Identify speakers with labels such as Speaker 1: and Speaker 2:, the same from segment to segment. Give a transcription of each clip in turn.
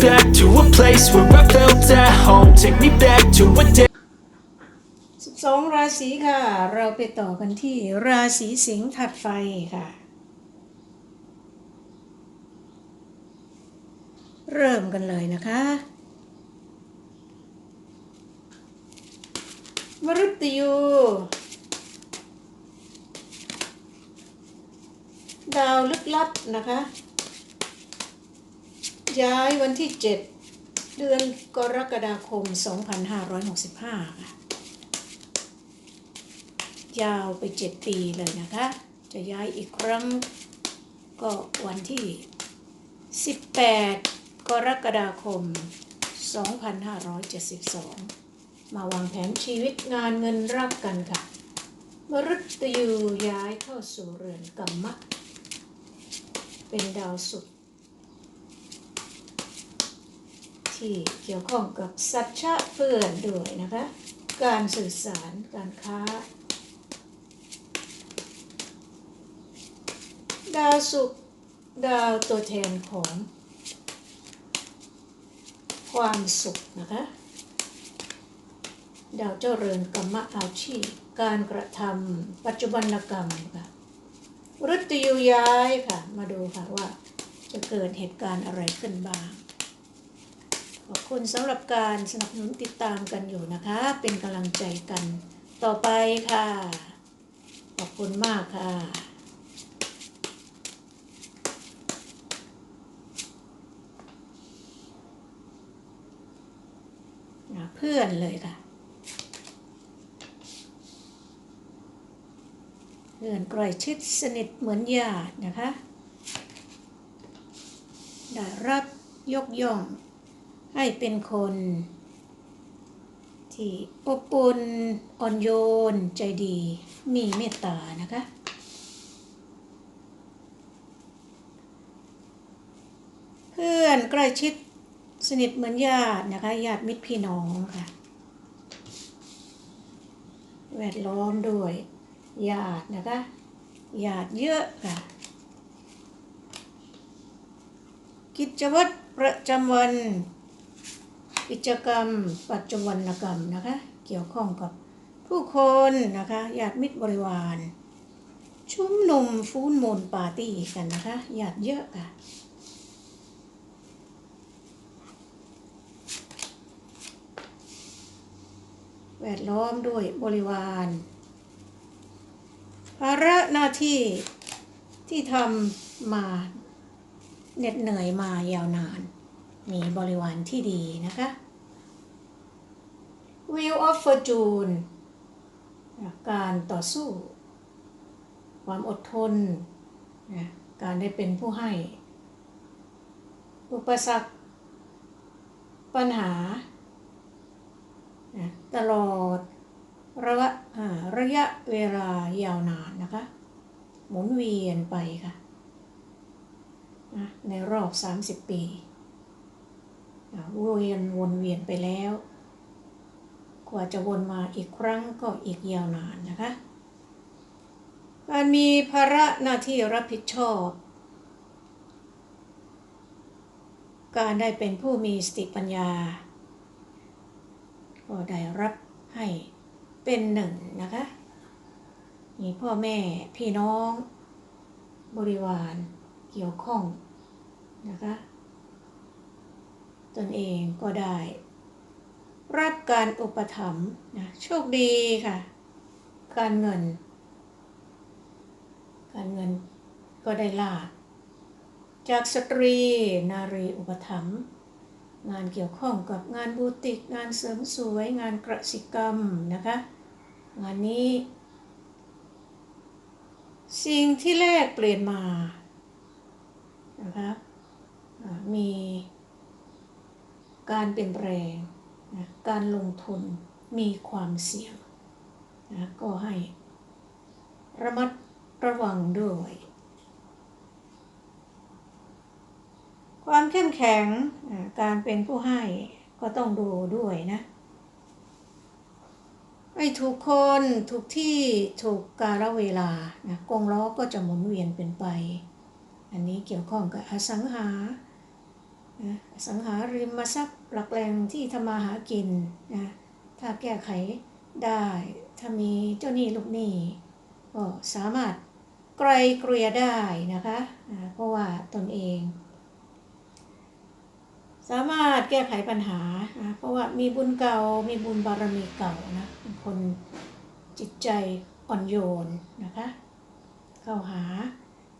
Speaker 1: back to a place where I felt at home. Take me back to a day.
Speaker 2: 12ราศีค่ะ เราไปต่อกันที่ราศีสิงห์ถัดไฟค่ะ เริ่มกันเลยนะคะมฤตยูดาวลึกลับนะคะ ย้ายวันที่ 7 เดือนกรกฎาคม 2565 ยาวไป 7 ปีเลยนะคะ จะย้ายอีกครั้งก็วันที่ 18 กรกฎาคม 2572 มาวางแผนชีวิตงานเงินรักกันค่ะมฤตยูย้ายเข้าสู่เรือนกรรมะ เป็นดาวศุกร์ ที่เกี่ยวข้องกับสัจจะเพื่อนด้วยนะคะ การสื่อสารการค้า ดาวศุกร์ดาวตัวแทนของ ความสุขนะคะ ดาวเจ้าเรือนกรรมะอาชีพ การกระทำปัจจุบันกรรมค่ะฤตยูย้ายค่ะ มาดูค่ะว่าจะเกิดเหตุการณ์อะไรขึ้นบ้าง ขอบคุณสำหรับการสนับสนุนติดตามกันอยู่นะคะ เป็นกำลังใจกันต่อไปค่ะ ขอบคุณมากค่ะ เพื่อนเลยค่ะ เพื่อนใกล้ชิดสนิทเหมือนญาตินะคะ ได้รับยกย่อง ให้เป็นคน ที่อบอุ่นอ่อนโยน ใจดี มีเมตตานะคะ เพื่อนใกล้ชิดสนิทเหมือนญาตินะคะ ญาติมิตรพี่น้องค่ะแวดล้อมด้วยญาตินะคะญาติเยอะค่ะ กิจวัตรประจำวัน กิจกรรม ปัจจุบันกรรมนะคะ เกี่ยวข้องกับผู้คนนะคะญาติมิตรบริวาร ชุมนุมฟูนมูลปาร์ตี้กันนะคะญาติเยอะค่ะแวดล้อมด้วยบริวารภาระหน้าที่ที่ทำมาเหน็ดเหนื่อยมายาวนาน มีบริวารที่ดีนะคะ Wheel of Fortune การต่อสู้ ความอดทนนะการได้เป็นผู้ให้ อุปสรรค ปัญหานะตลอดระยะระยะเวลายาวนานนะคะ หมุนเวียนไปค่ะ ในรอบ 30 ปี เวียนวนเวียนไปแล้ว กว่าจะวนมาอีกครั้งก็อีกยาวนานนะคะ การมีภาระหน้าที่รับผิดชอบ การได้เป็นผู้มีสติปัญญา ก็ได้รับให้เป็นหนึ่งนะคะ มีพ่อแม่พี่น้องบริวารเกี่ยวข้องนะคะ ตนเองก็ได้ รับการอุปถัมภ์นะโชคดีค่ะ การเงิน การเงินก็ได้ลาจากสตรีนารีอุปถัมภ์งานเกี่ยวข้องกับงานบูติก งานเสริมสวย งานกระสิกรรมนะคะ งานนี้ สิ่งที่แรกเปลี่ยนมานะคะมี การเปลี่ยนแปลงนะการลงทุนมีความเสี่ยงนะก็ให้ระมัดระวังด้วย ความเข้มแข็งการเป็นผู้ให้ก็ต้องดูด้วยนะ ไม่ถูกคนถูกที่ถูกกาลเวลานะกงล้อก็จะหมุนเวียนเป็นไป อันนี้เกี่ยวข้องกับอสังหาอสังหาริมทรัพย์ หลักแหล่งที่ทำมาหากินนะถ้าแก้ไขได้ ถ้ามีเจ้าหนี้ลูกหนี้ก็สามารถไกลเกลี่ยได้นะคะเพราะว่าตนเอง สามารถแก้ไขปัญหานะเพราะว่ามีบุญเก่ามีบุญบารมีเก่านะเป็นคนจิตใจอ่อนโยนนะคะ เข้าหา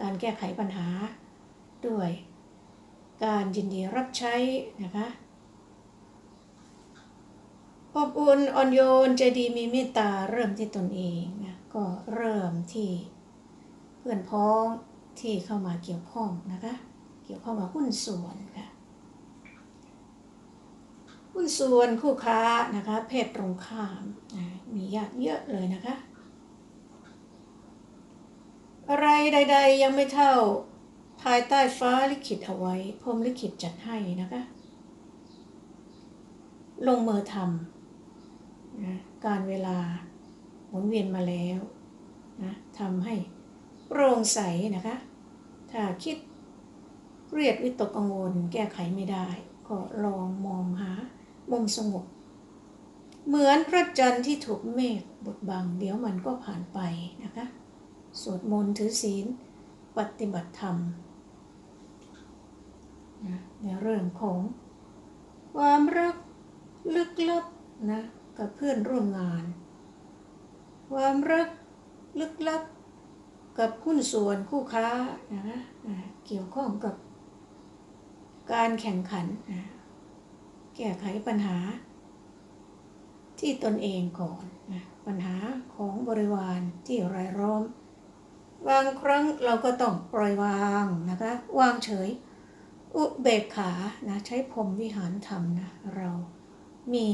Speaker 2: การแก้ไขปัญหาด้วย การยินดีรับใช้นะคะ อบอุ่นอ่อนโยนใจดีมีเมตตาเริ่มที่ตนเองนะก็เริ่มที่เพื่อนพ้องที่เข้ามาเกี่ยวข้องนะคะ เกี่ยวข้องกับหุ้นส่วนค่ะหุ้นส่วนคู่ค้านะคะ เพศตรงข้ามนะมีญาติเยอะเลยนะคะ อะไรใด ๆ ยังไม่เท่าภายใต้ฟ้าลิขิตเอาไว้พรมลิขิตจัดให้นะคะ ลงมือทำ นะการเวลาหมุนเวียนมาแล้วนะทำให้โปร่งใสนะคะ ถ้าคิดเครียดวิตกกังวลแก้ไขไม่ได้ ก็ลองมองหามุมสงบ เหมือนพระจันทร์ที่ถูกเมฆบดบัง เดี๋ยวมันก็ผ่านไปนะคะ สวดมนต์ถือศีล ปฏิบัติธรรมนะในเรื่องของความรักลึกลับนะ กับเพื่อนร่วมงาน ความรักลึกลับกับหุ้นส่วนคู่ค้านะคะเกี่ยวข้องกับการแข่งขัน แก้ไขปัญหา ที่ตนเองก่อนปัญหาของบริวารที่รายล้อมบางครั้งเราก็ต้องปล่อยวางนะคะวางเฉย อุเบกขานะใช้พรมวิหารธรรมนะเรามี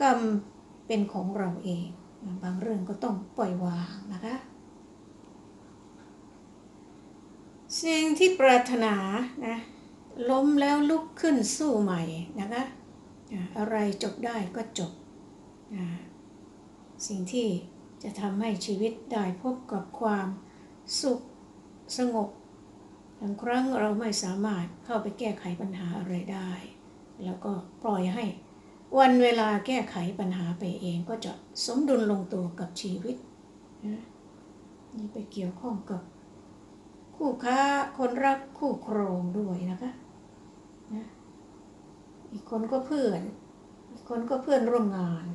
Speaker 2: กรรมเป็นของเราเอง บางเรื่องก็ต้องปล่อยวางนะคะ สิ่งที่ปรารถนานะล้มแล้วลุกขึ้นสู้ใหม่นะคะอะไรจบได้ก็จบ สิ่งที่จะทำให้ชีวิตได้พบกับความสุขสงบบางครั้งเราไม่สามารถเข้าไปแก้ไขปัญหาอะไรได้ แล้วก็ปล่อยให้ วันเวลาแก้ไขปัญหาไปเองก็จะสมดุลลงตัวกับชีวิตนะนี่ไปเกี่ยวข้องกับ คู่ค้าคนรักคู่ครองด้วยนะคะนะอีกคนก็เพื่อน อีกคนก็เพื่อนร่วมงาน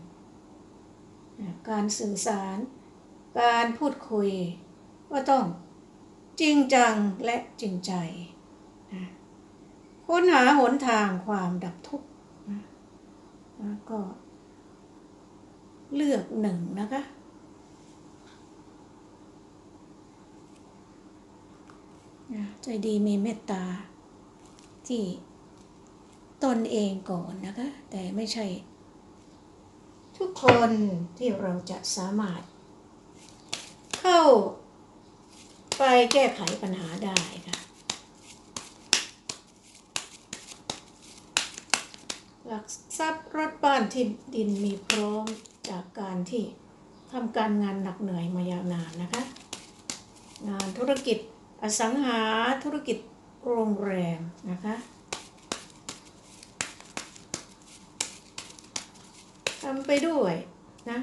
Speaker 2: นะการสื่อสาร การพูดคุย ก็ต้องจริงจังและจริงใจนะค้นหาหนทางความดับทุกข์ นะก็ เลือกหนึ่งนะคะนะใจดีมีเมตตา ที่ตนเองก่อนนะคะ แต่ไม่ใช่ ทุกคนที่เราจะสามารถ เข้าไปแก้ไขปัญหาได้ค่ะ ห ลักทรัพย์รถบ้านที่ดินมีพร้อมจากการที่ทำการงานหนักเหนื่อยมายาวนานนะคะ งานธุรกิจอสังหาธุรกิจโรงแรมนะคะทำไปด้วยนะ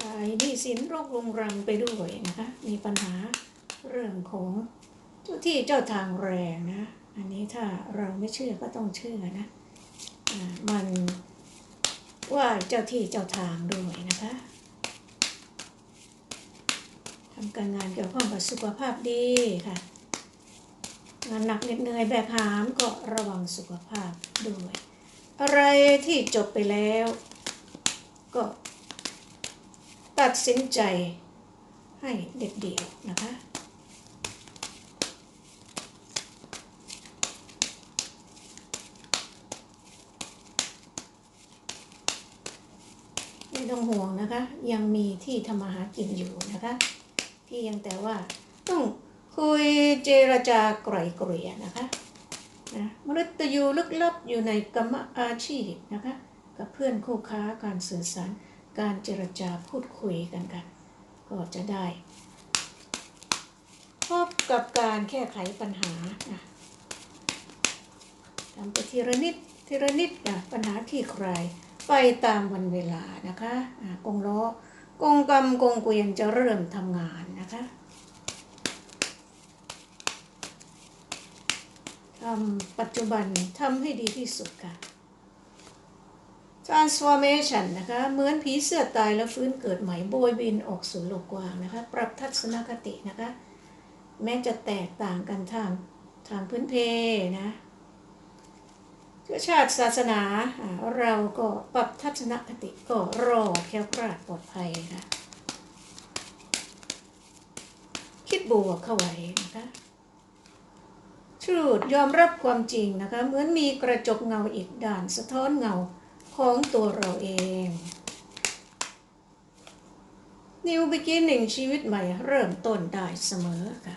Speaker 2: จ่ายหนี้สินโรคโรงรังไปด้วยนะคะ มีปัญหาเรื่องของเจ้าที่เจ้าทางแรงนะ อันนี้ถ้าเราไม่เชื่อก็ต้องเชื่อนะมันว่าเจ้าที่เจ้าทางด้วยนะคะทำการงานเกี่ยวข้องกับสุขภาพดีค่ะ งานหนักเหน็ดเหนื่อยแบกหามก็ระวังสุขภาพด้วย อะไรที่จบไปแล้ว ก็ตัดสินใจให้เด็ดเดี่ยวนะคะ ไม่ต้องห่วง นะคะ ยังมีที่ทำมาหากินอยู่นะคะเพียงแต่ว่าต้องคุยเจรจากร่เกลี่ยนะคะนะมฤตยูลึกลับอยู่ในกรรมอาชีพนะคะ กับเพื่อนคู่ค้าการสื่อสาร การเจรจาพูดคุยกันค่ะก็จะได้ พบกับการแก้ไขปัญหานะทำไปทีละนิดทีละนิดนะปัญหาที่ใคร ไปตามวันเวลานะคะกงล้อกงกรรมกงเกวียนจะเริ่มทำงานนะคะทำปัจจุบันทำให้ดีที่สุดค่ะ transformation นะคะ เหมือนผีเสื้อตายแล้วฟื้นเกิดใหม่โบยบินออกสู่โลกกว้างนะคะ ปรับทัศนคตินะคะ แม้จะแตกต่างกันทางทางพื้นเพนะ ชาติศาสนาเราก็ปรับทัศนคติก็รอดแคล้วคลาดปลอดภัยค่ะคิดบวกเข้าไว้นะคะชูดยอมรับความจริงนะคะ เหมือนมีกระจกเงาอีกด่านสะท้อนเงาของตัวเราเอง New beginning ชีวิตใหม่เริ่มต้นได้เสมอค่ะ